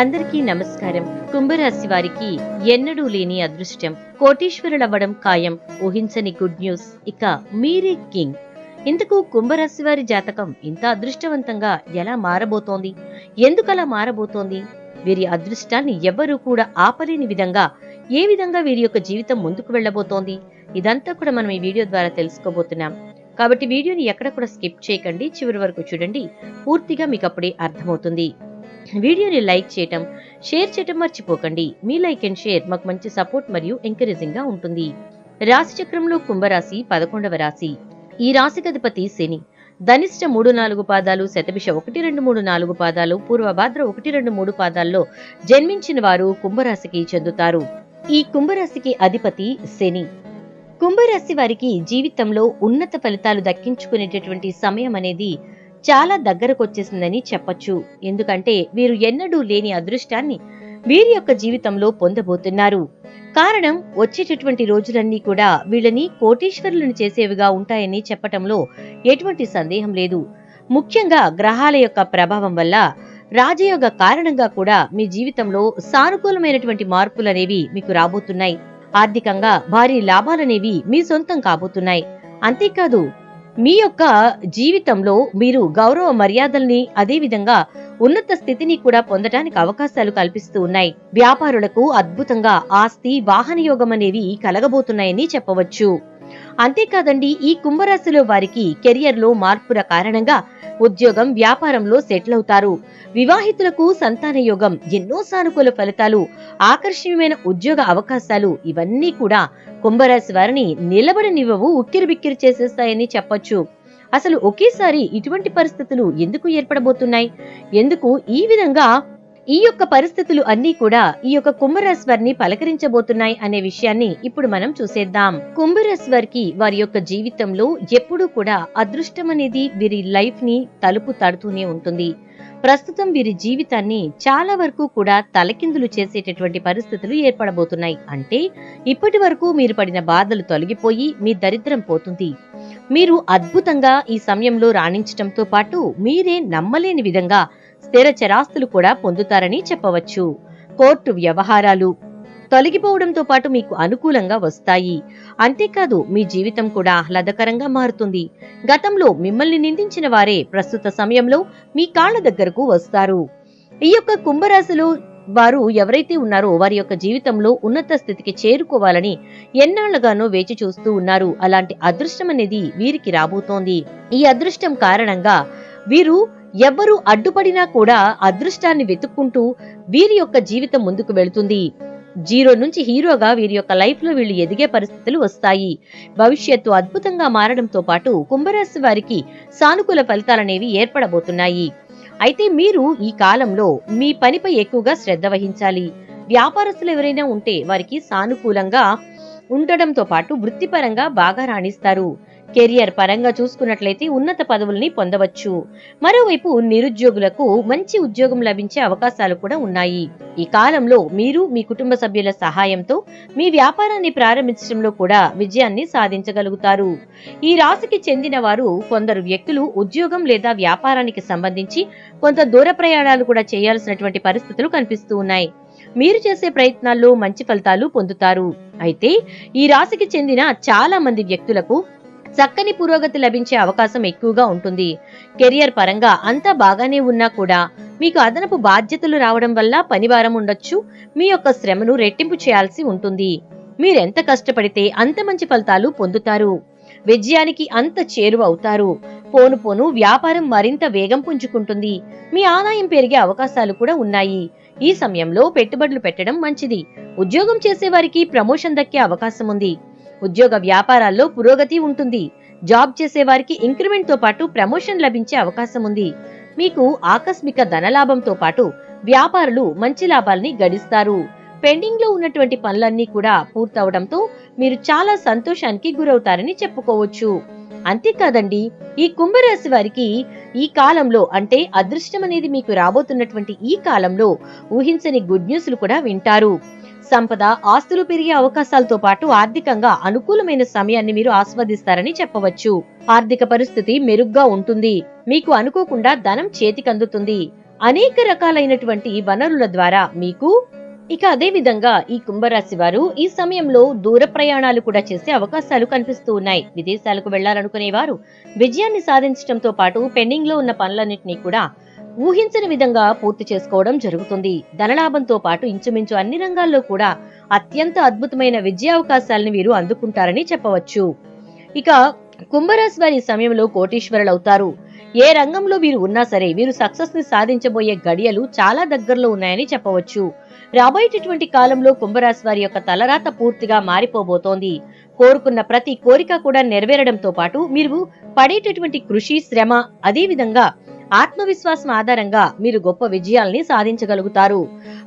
అందరికీ నమస్కారం. కుంభరాశి వారికి ఎన్నడూ లేని అదృష్టం. కోటీశ్వరులవ్వడం ఖాయం. ఊహించని గుడ్ న్యూస్ ఇక మీరే కింగ్ ఇంతకు కుంభరాశి వారి జాతకం ఇంత అదృష్టవంతంగా ఎలా మారబోతోంది? ఎందుకలా మారబోతోంది? వీరి అదృష్టాన్ని ఎవ్వరూ కూడా ఆపలేని విధంగా ఏ విధంగా వీరి యొక్క జీవితం ముందుకు వెళ్ళబోతోంది? ఇదంతా కూడా మనం ఈ వీడియో ద్వారా తెలుసుకోబోతున్నాం. కాబట్టి వీడియోని ఎక్కడ కూడా స్కిప్ చేయకండి. చివరి వరకు చూడండి. పూర్తిగా మీకు అప్పుడే అర్థమవుతుంది. వీడియోని లైక్ చేయటం షేర్ చేయటం మర్చిపోకండి. మీ లైక్ అండ్ షేర్ మాకు మంచి సపోర్ట్ మరియు ఎంకరేజింగ్గా ఉంటుంది. రాశి చక్రంలో కుంభరాశి పదకొండవ రాశి. ఈ రాశి అధిపతి శని. ధనిష్ట మూడు నాలుగు పాదాలు శతభిష ఒకటి రెండు మూడు నాలుగు పాదాలు పూర్వభాద్ర ఒకటి రెండు మూడు పాదాల్లో జన్మించిన వారు కుంభరాశికి చెందుతారు. ఈ కుంభరాశికి అధిపతి శని. కుంభరాశి వారికి జీవితంలో ఉన్నత ఫలితాలు దక్కించుకునేటటువంటి సమయం అనేది చాలా దగ్గరకు వచ్చేసిందని చెప్పొచ్చు. ఎందుకంటే వీరు ఎన్నడూ లేని అదృష్టాన్ని వీరి యొక్క జీవితంలో పొందబోతున్నారు. కారణం వచ్చేటటువంటి రోజులన్నీ కూడా వీళ్ళని కోటీశ్వరులను చేసేవిగా ఉంటాయని చెప్పటంలో ఎటువంటి సందేహం లేదు. ముఖ్యంగా గ్రహాల యొక్క ప్రభావం వల్ల రాజయోగ కారణంగా కూడా మీ జీవితంలో సానుకూలమైనటువంటి మార్పులు అనేవి మీకు రాబోతున్నాయి. ఆర్థికంగా భారీ లాభాలనేవి మీ సొంతం కాబోతున్నాయి. అంతేకాదు మీ యొక్క జీవితంలో మీరు గౌరవ మర్యాదల్ని అదేవిధంగా ఉన్నత స్థితిని కూడా పొందడానికి అవకాశాలు కల్పిస్తూ ఉన్నాయి. వ్యాపారులకు అద్భుతంగా ఆస్తి వాహన యోగం అనేవి కలగబోతున్నాయని చెప్పవచ్చు. అంతేకాదండి ఈ కుంభరాశిలో వారికి కెరియర్లో మార్పుల కారణంగా ఉద్యోగం వ్యాపారంలో సెటిల్ అవుతారు. వివాహితులకు సంతాన యోగం ఎన్నో సానుకూల ఫలితాలు ఆకర్షణీయమైన ఉద్యోగ అవకాశాలు ఇవన్నీ కూడా కుంభరాశి వారిని నిలబడనివ్వవు ఉక్కిరి బిక్కిరి చేసేస్తాయని చెప్పొచ్చు. అసలు ఒకేసారి ఇటువంటి పరిస్థితులు ఎందుకు ఏర్పడబోతున్నాయి? ఎందుకు ఈ విధంగా ఈ యొక్క పరిస్థితులు అన్నీ కూడా ఈ యొక్క కుంభరాశి వారిని పలకరించబోతున్నాయి అనే విషయాన్ని ఇప్పుడు మనం చూసేద్దాం. కుంభరాశి వారికి వారి యొక్క జీవితంలో ఎప్పుడూ కూడా అదృష్టం అనేది వీరి లైఫ్ని తలుపు తడుతూనే ఉంటుంది. ప్రస్తుతం వీరి జీవితాన్ని చాలా వరకు కూడా తలకిందులు చేసేటటువంటి పరిస్థితులు ఏర్పడబోతున్నాయి. అంటే ఇప్పటి వరకు మీరు పడిన బాధలు తొలగిపోయి మీ దరిద్రం పోతుంది. మీరు అద్భుతంగా ఈ సమయంలో రాణించటంతో పాటు మీరే నమ్మలేని విధంగా స్థిర చరాస్తులు కూడా పొందుతారని చెప్పవచ్చు. కోర్టు వ్యవహారాలు తొలగిపోవడంతో పాటు మీకు అనుకూలంగా వస్తాయి. అంతేకాదు మీ జీవితం కూడా ఆహ్లాదకరంగా మారుతుంది. గతంలో మిమ్మల్ని నిందించిన వారే ప్రస్తుత సమయంలో మీ కాళ్ళ దగ్గరకు వస్తారు. ఈ యొక్క కుంభరాశిలో వారు ఎవరైతే ఉన్నారో వారి యొక్క జీవితంలో ఉన్నత స్థితికి చేరుకోవాలని ఎన్నాళ్ళుగానో వేచి చూస్తూ ఉన్నారు. అలాంటి అదృష్టం అనేది వీరికి రాబోతోంది. ఈ అదృష్టం కారణంగా వీరు ఎవ్వరూ అడ్డుపడినా కూడా అదృష్టాన్ని వెతుక్కుంటూ వీరి యొక్క జీవితం ముందుకు వెళుతుంది. జీరో నుంచి హీరోగా వీరి యొక్క లైఫ్లో వీళ్ళు ఎదిగే పరిస్థితులు వస్తాయి. భవిష్యత్తు అద్భుతంగా మారడంతో పాటు కుంభరాశి వారికి సానుకూల ఫలితాలనేవి ఏర్పడబోతున్నాయి. అయితే మీరు ఈ కాలంలో మీ పనిపై ఎక్కువగా శ్రద్ధ వహించాలి. వ్యాపారస్తులు ఎవరైనా ఉంటే వారికి సానుకూలంగా ఉండడంతో పాటు వృత్తిపరంగా బాగా రాణిస్తారు. కెరియర్ పరంగా చూసుకున్నట్లయితే ఉన్నత పదవుల్ని పొందవచ్చు. మరోవైపు నిరుద్యోగులకు మంచి ఉద్యోగం లభించే అవకాశాలు కూడా ఉన్నాయి. ఈ కాలంలో మీరు మీ కుటుంబ సభ్యుల సహాయంతో మీ వ్యాపారాన్ని ప్రారంభించడంలో కూడా విజయాన్ని సాధించగలుగుతారు. ఈ రాశికి చెందిన వారు కొందరు వ్యక్తులు ఉద్యోగం లేదా వ్యాపారానికి సంబంధించి కొంత దూర ప్రయాణాలు కూడా చేయాల్సినటువంటి పరిస్థితులు కనిపిస్తూ ఉన్నాయి. మీరు చేసే ప్రయత్నాల్లో మంచి ఫలితాలు పొందుతారు. అయితే ఈ రాశికి చెందిన చాలా మంది వ్యక్తులకు చక్కని పురోగతి లభించే అవకాశం ఎక్కువగా ఉంటుంది. కెరియర్ పరంగా అంతా బాగానే ఉన్నా కూడా మీకు అదనపు బాధ్యతలు రావడం వల్ల పనివారం ఉండొచ్చు. మీ యొక్క శ్రమను రెట్టింపు చేయాల్సి ఉంటుంది. మీరెంత కష్టపడితే అంత మంచి ఫలితాలు పొందుతారు. విజయానికి అంత చేరువ అవుతారు. పోను పోను వ్యాపారం మరింత వేగం పుంజుకుంటుంది. మీ ఆదాయం పెరిగే అవకాశాలు కూడా ఉన్నాయి. ఈ సమయంలో పెట్టుబడులు పెట్టడం మంచిది. ఉద్యోగం చేసేవారికి ప్రమోషన్ దక్కే అవకాశం ఉంది. ఉద్యోగ వ్యాపారాల్లో పురోగతి ఉంటుంది. జాబ్ చేసేవారికి ఇంక్రిమెంట్తో పాటు ప్రమోషన్ లభించే అవకాశం ఉంది. మీకు ఆకస్మిక ధనలాభంతో పాటు వ్యాపారులు మంచి లాభాల్ని గడిస్తారు. పెండింగ్లో ఉన్నటువంటి పనులన్నీ కూడా పూర్తవడంతో మీరు చాలా సంతోషానికి గురవుతారని చెప్పుకోవచ్చు. అంతేకాదండి ఈ కుంభరాశి వారికి ఈ కాలంలో అంటే అదృష్టం అనేది మీకు రాబోతున్నటువంటి ఈ కాలంలో ఊహించని గుడ్ న్యూస్లు కూడా వింటారు. సంపద ఆస్తులు పెరిగే అవకాశాలతో పాటు ఆర్థికంగా అనుకూలమైన సమయాన్ని మీరు ఆస్వాదిస్తారని చెప్పవచ్చు. ఆర్థిక పరిస్థితి మెరుగ్గా ఉంటుంది. మీకు అనుకోకుండా ధనం చేతికందుతుంది. అనేక రకాలైనటువంటి వనరుల ద్వారా మీకు ఇక అదే విధంగా ఈ కుంభరాశి వారు ఈ సమయంలో దూర ప్రయాణాలు కూడా చేసే అవకాశాలు కనిపిస్తూ ఉన్నాయి. విదేశాలకు వెళ్ళాలనుకునే వారు విజయాన్ని సాధించడంతో పాటు పెండింగ్లో ఉన్న పనులన్నింటినీ కూడా ఊహించని విధంగా పూర్తి చేసుకోవడం జరుగుతుంది. ధనలాభంతో పాటు ఇంచుమించు అన్ని రంగాల్లో కూడా అత్యంత అద్భుతమైన విజయావకాశాలను వీరు అందుకుంటారని చెప్పవచ్చు. ఇక కుంభరాశి వారి సమయంలో కోటీశ్వరులు అవుతారు ఏ రంగంలో వీరు ఉన్నా సరే వీరు సక్సెస్ని సాధించబోయే గడియలు చాలా దగ్గరలో ఉన్నాయని చెప్పవచ్చు. రాబోయేటటువంటి కాలంలో కుంభరాశి వారి యొక్క తలరాత పూర్తిగా మారిపోబోతోంది. కోరుకున్న ప్రతి కోరిక కూడా నెరవేరడంతో పాటు మీరు పడేటటువంటి కృషి శ్రమ అదే విధంగా ఆత్మవిశ్వాసం ఆధారంగా మీరు గొప్ప విజయాల్ని సాధించగలుగుతారు.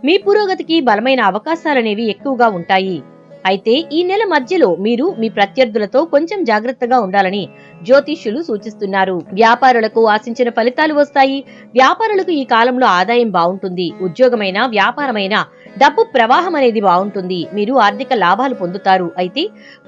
మీ పురోగతికి బలమైన అవకాశాలనేవి ఎక్కువగా ఉంటాయి. అయితే ఈ నెల మధ్యలో మీరు మీ ప్రత్యర్థులతో కొంచెం జాగ్రత్తగా ఉండాలని జ్యోతిష్యులు సూచిస్తున్నారు. వ్యాపారులకు ఆశించిన ఫలితాలు వస్తాయి. వ్యాపారులకు ఈ కాలంలో ఆదాయం బాగుంటుంది. ఉద్యోగమైన వ్యాపారమైన డబ్బు ప్రవాహం అనేది బాగుంటుంది మీరు ఆర్థిక లాభాలు పొందుతారు. అయితే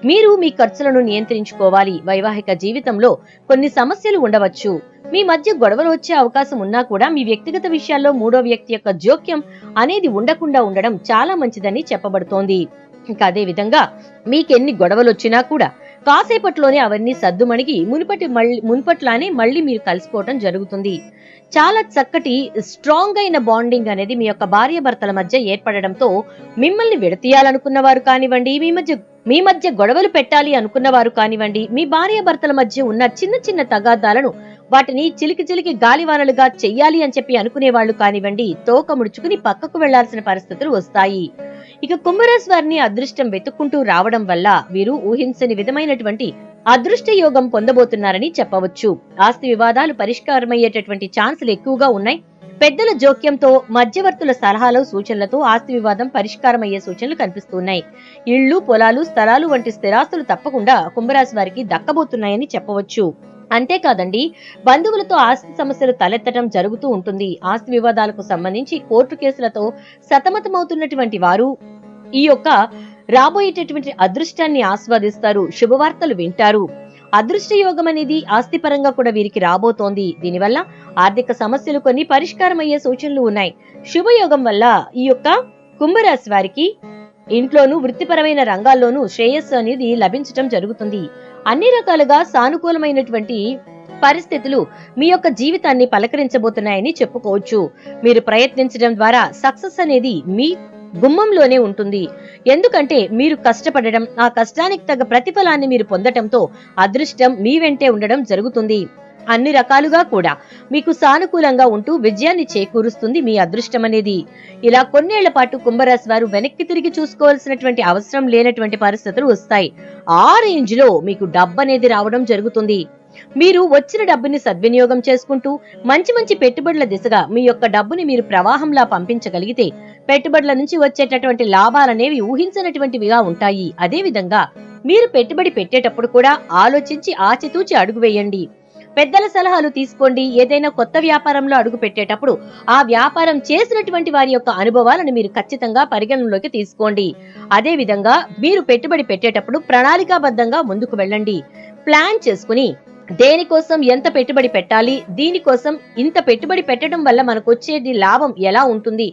మీరు మీ ఖర్చులను నియంత్రించుకోవాలి. వైవాహిక జీవితంలో కొన్ని సమస్యలు ఉండవచ్చు. మీ మధ్య గొడవలు వచ్చే అవకాశం ఉన్నా కూడా మీ వ్యక్తిగత విషయాల్లో మూడో వ్యక్తి యొక్క జోక్యం అనేది ఉండకుండా ఉండడం చాలా మంచిదని చెప్పబడుతోంది. ఇంకా అదే విధంగా మీకెన్ని గొడవలు వచ్చినా కూడా కాసేపట్లోనే అవన్నీ సర్దుమణిగి మునుపటి మళ్ళీ మునుపట్లానే మళ్ళీ మీరు కలిసిపోవటం జరుగుతుంది. చాలా చక్కటి స్ట్రాంగ్ అయిన బాండింగ్ అనేది మీ యొక్క భార్య భర్తల మధ్య ఏర్పడడంతో మిమ్మల్ని విడతీయాలనుకున్న వారు కానివ్వండి మీ మధ్య మీ మధ్య గొడవలు పెట్టాలి అనుకున్న వారు కానివ్వండి మీ భార్య భర్తల మధ్య ఉన్న చిన్న చిన్న తగాదాలను వాటిని చిలికి చిలికి గాలివానలుగా చెయ్యాలి అని చెప్పి అనుకునే వాళ్ళు కానివ్వండి తోక ముడుచుకుని పక్కకు వెళ్ళాల్సిన పరిస్థితులు వస్తాయి. ఇక కుంభరాశి వారిని అదృష్టం వెతుక్కుంటూ రావడం వల్ల వీరు ఊహించని విధమైనటువంటి అదృష్ట యోగం పొందబోతున్నారని చెప్పవచ్చు. ఆస్తి వివాదాలు పరిష్కారమయ్యేటటువంటి ఛాన్సులు ఎక్కువగా ఉన్నాయి. పెద్దల జోక్యంతో మధ్యవర్తుల సలహాలు సూచనలతో ఆస్తి వివాదం పరిష్కారమయ్యే సూచనలు కనిపిస్తున్నాయి. ఇళ్ళు పొలాలు స్థలాలు వంటి స్థిరాస్తులు తప్పకుండా కుంభరాశి వారికి దక్కబోతున్నాయని చెప్పవచ్చు. అంతేకాదండి బంధువులతో ఆస్తి సమస్యలు తలెత్తడం జరుగుతూ ఉంటుంది. ఆస్తి వివాదాలకు సంబంధించి కోర్టు కేసులతో సతమతమవుతున్నటువంటి వారు ఈ యొక్క రాబోయేటటువంటి అదృష్టాన్ని ఆస్వాదిస్తారు శుభవార్తలు వింటారు. అదృష్ట యోగం అనేది ఆస్తిపరంగా కూడా వీరికి రాబోతోంది. దీనివల్ల ఆర్థిక సమస్యలు కొన్ని పరిష్కారమయ్యే సూచనలు ఉన్నాయి. శుభయోగం వల్ల ఈ యొక్క కుంభరాశి వారికి ఇంట్లోనూ వృత్తిపరమైన రంగాల్లోనూ శ్రేయస్సు అనేది లభించటం జరుగుతుంది. అన్ని రకాలుగా సానుకూలమైనటువంటి పరిస్థితులు మీ యొక్క జీవితాన్ని పలకరించబోతున్నాయని చెప్పుకోవచ్చు. మీరు ప్రయత్నించడం ద్వారా సక్సెస్ అనేది మీ గుమ్మంలోనే ఉంటుంది. ఎందుకంటే మీరు కష్టపడడం ఆ కష్టానికి తగ్గ ప్రతిఫలాన్ని మీరు పొందటంతో అదృష్టం మీ వెంటే ఉండడం జరుగుతుంది. అన్ని రకాలుగా కూడా మీకు సానుకూలంగా ఉంటూ విజయాన్ని చేకూరుస్తుంది మీ అదృష్టం అనేది. ఇలా కొన్నేళ్ళ పాటు కుంభరాశి వారు వెనక్కి తిరిగి చూసుకోవాల్సినటువంటి అవసరం లేనటువంటి పరిస్థితులు వస్తాయి. ఆ రేంజ్లో మీకు డబ్బు అనేది రావడం జరుగుతుంది. మీరు వచ్చిన డబ్బుని సద్వినియోగం చేసుకుంటూ మంచి మంచి పెట్టుబడుల దిశగా మీ యొక్క డబ్బుని మీరు ప్రవాహంలా పంపించగలిగితే పెట్టుబడుల నుంచి వచ్చేటటువంటి లాభాలనేవి ఊహించినటువంటివిగా ఉంటాయి. అదేవిధంగా మీరు పెట్టుబడి పెట్టేటప్పుడు కూడా ఆలోచించి ఆచితూచి అడుగు వేయండి. పెద్దల సలహాలు తీసుకోండి. ఏదైనా కొత్త వ్యాపారంలో అడుగు పెట్టేటప్పుడు ఆ వ్యాపారం చేసినటువంటి వారి యొక్క అనుభవాలను మీరు ఖచ్చితంగా పరిగణనలోకి తీసుకోండి. అదే విధంగా మీరు పెట్టుబడి పెట్టేటప్పుడు ప్రణాళికాబద్ధంగా ముందుకు వెళ్ళండి. ప్లాన్ చేసుకుని దేనికోసం ఎంత పెట్టుబడి పెట్టాలి దీనికోసం ఇంత పెట్టుబడి పెట్టడం వల్ల మనకు వచ్చేది లాభం ఎలా ఉంటుంది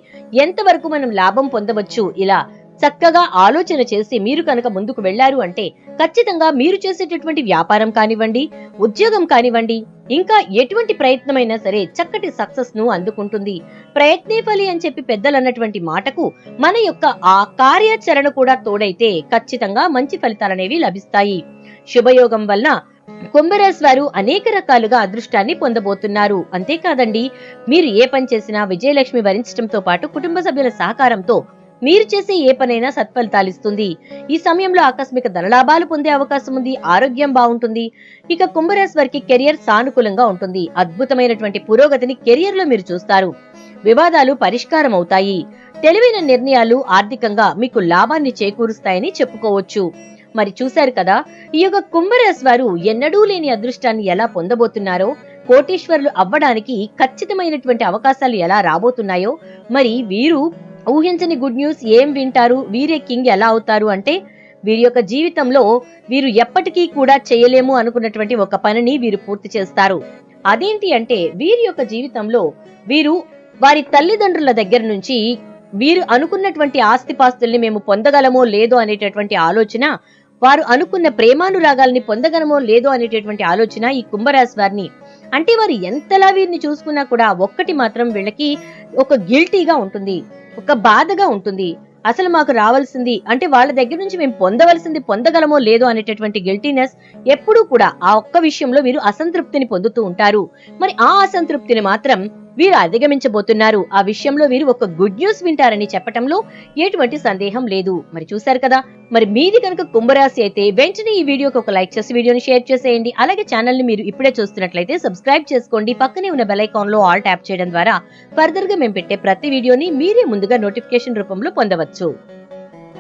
ఎంతవరకు మనం లాభం పొందవచ్చు ఇలా చక్కగా ఆలోచన చేసి మీరు కనుక ముందుకు వెళ్ళారు అంటే ఖచ్చితంగా మీరు చేసేటటువంటి వ్యాపారం కానివ్వండి ఉద్యోగం కానివ్వండి ఇంకా ఎటువంటి ప్రయత్నమైనా సరే చక్కటి సక్సెస్ను అందుకుంటుంది. ప్రయత్నే ఫలి అని చెప్పి పెద్దలు అన్నటువంటి మాటకు మన యొక్క ఆ కార్యాచరణ కూడా తోడైతే ఖచ్చితంగా మంచి ఫలితాలనేవి లభిస్తాయి. శుభయోగం వలన కుంభరాశి వారు అనేక రకాలుగా అదృష్టాన్ని పొందబోతున్నారు. అంతేకాదండి మీరు ఏ పని చేసినా విజయలక్ష్మి భరించడంతో పాటు కుటుంబ సభ్యుల సహకారంతో మీరు చేసే ఏ పనైనా సత్ఫలితాలిస్తుంది ఈ సమయంలో ఆకస్మిక ధనలాభాలు పొందే అవకాశం ఉంది ఆరోగ్యం బాగుంటుంది. ఇక కుంభరాశి వారికి కెరియర్ సానుకూలంగా ఉంటుంది. అద్భుతమైనటువంటి పురోగతిని కెరియర్లో మీరు చూస్తారు. వివాదాలు పరిష్కారం అవుతాయి. తెలివైన నిర్ణయాలు ఆర్థికంగా మీకు లాభాన్ని చేకూరుస్తాయని చెప్పుకోవచ్చు. మరి చూశారు కదా ఈ యొక్క కుంభరాశి వారు ఎన్నడూ లేని అదృష్టాన్ని ఎలా పొందబోతున్నారో కోటీశ్వరులు అవ్వడానికి ఖచ్చితమైనటువంటి అవకాశాలు ఎలా రాబోతున్నాయో మరి వీరు ఊహించని గుడ్ న్యూస్ ఏం వింటారు? వీరే కింగ్ ఎలా అవుతారు? అంటే వీరి యొక్క జీవితంలో వీరు ఎప్పటికీ కూడా చేయలేము అనుకున్నటువంటి ఒక పనిని వీరు పూర్తి చేస్తారు. అదేంటి అంటే వీరి యొక్క జీవితంలో వీరు వారి తల్లిదండ్రుల దగ్గర నుంచి వీరు అనుకున్నటువంటి ఆస్తిపాస్తుల్ని మేము పొందగలమో లేదో అనేటటువంటి ఆలోచన వారు అనుకున్న ప్రేమానురాగాల్ని పొందగలమో లేదో అనేటటువంటి ఆలోచన ఈ కుంభరాశి వారిని. అంటే వారు ఎంతలా వీరిని చూసుకున్నా కూడా ఒక్కటి మాత్రం వీళ్ళకి ఒక గిల్టీగా ఉంటుంది. ఒక బాధగా ఉంటుంది. అసలు మాకు రావాల్సింది అంటే వాళ్ళ దగ్గర నుంచి మేము పొందవలసింది పొందగలమో లేదో అనేటటువంటి గిల్టీనెస్ ఎప్పుడూ కూడా ఆ ఒక్క విషయంలో వీరు అసంతృప్తిని పొందుతూ ఉంటారు. మరి ఆ అసంతృప్తిని మాత్రం వీరు అధిగమించబోతున్నారు. ఆ విషయంలో వీరు ఒక గుడ్ న్యూస్ వింటారని చెప్పటంలో ఎటువంటి సందేహం లేదు. మరి చూశారు కదా? మరి మీది కనుక కుంభరాశి అయితే వెంటనే ఈ వీడియోకి ఒక లైక్ చేసి వీడియోని షేర్ చేసేయండి. అలాగే ఛానల్ని మీరు ఇప్పుడే చూస్తున్నట్లయితే సబ్స్క్రైబ్ చేసుకోండి. పక్కనే ఉన్న బెల్ ఐకాన్లో ఆల్ ట్యాప్ చేయడం ద్వారా ఫర్దర్గా మేము పెట్టే ప్రతి వీడియోని మీరే ముందుగా నోటిఫికేషన్ రూపంలో పొందవచ్చు.